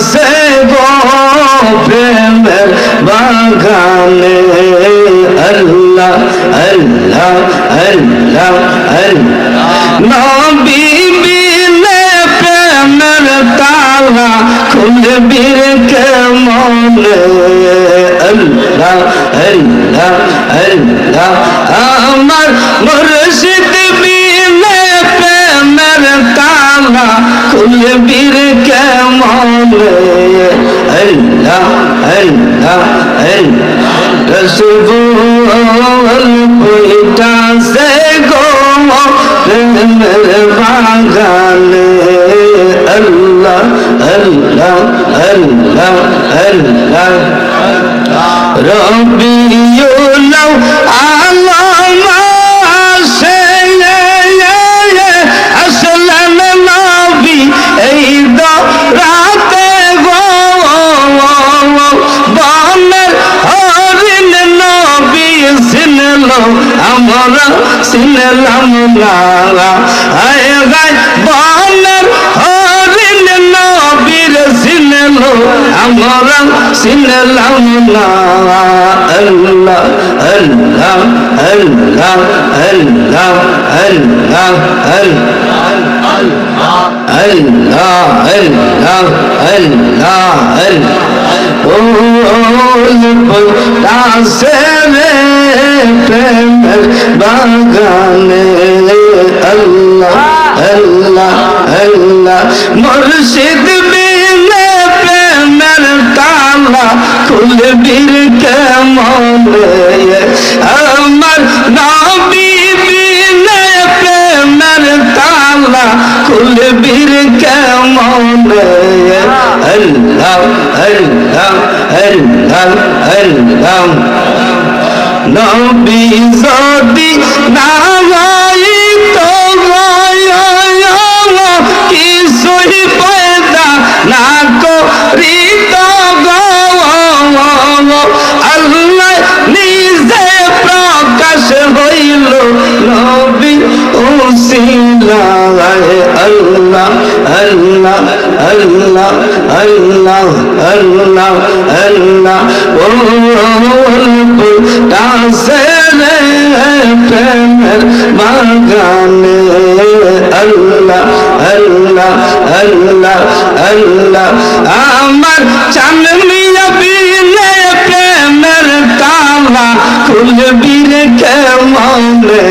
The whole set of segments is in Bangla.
से वो प्रेम बागाने আল্লাহ আল্লাহ আল্লাহ আল্লাহ। বিলে প্রেমের তালা খুলবির কেমন আল্লাহ আল্লাহ আল্লাহ। আমার মুর্শিদ বিলে প্রেমের তালা খুলবির কেমন আল্লাহ আল্লাহ রসগুল পুইটা সে গো বাগানে। আল্লাহ আল্লাহ আল্লাহ আল্লাহ। রবিউল আলামা আমরা সিনলাম না আয় গায় বনের হরিণ নবীর সিনল আমরা সিনলাম না আল্লাহ আল্লাহ আল্লাহ আল্লাহ আল্লাহ আল্লাহ আল্লাহ আল্লাহ প্রেমের বাগানে আল্লাহ আল্লাহ আল্লাহ। মুর্শিদ বিনে প্রেমের তালা খুলবির কেমনে আমার নবী বিনে প্রেমের তালা খুলবির কেমনে আল্লাহ আল্লাহ আল্লাহ আল্লাহ। নবী যদি না তো কিছুই পয়দা না করিত আল্লাহ নিজে প্রকাশ হইল নবী উসিলায়। আল্লাহ আল্লাহ আল্লাহ আল্লাহ আল্লাহ আল্লাহ। আমার চানমিয়া বিনে প্রেমের তালা খুলবির কেমনে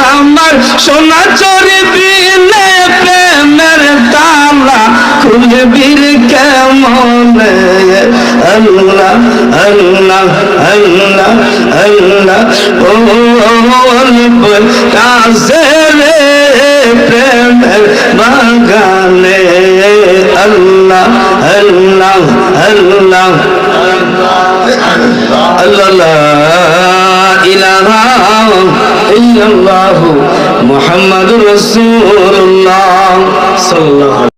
আমার সোনা চোরে বিনে প্রেমের তালা খুলবির কেমনে আল্লাহ আল্লাহ আল্লাহ আল্লাহ ও কাছে রে প্রেমের বাগানে আল্লাহ আল্লাহ আল্লাহ আল্লাহ ইলাহা ইল্লাল্লাহু মুহাম্মাদুর রাসূলুল্লাহ সাল্লাল্লাহু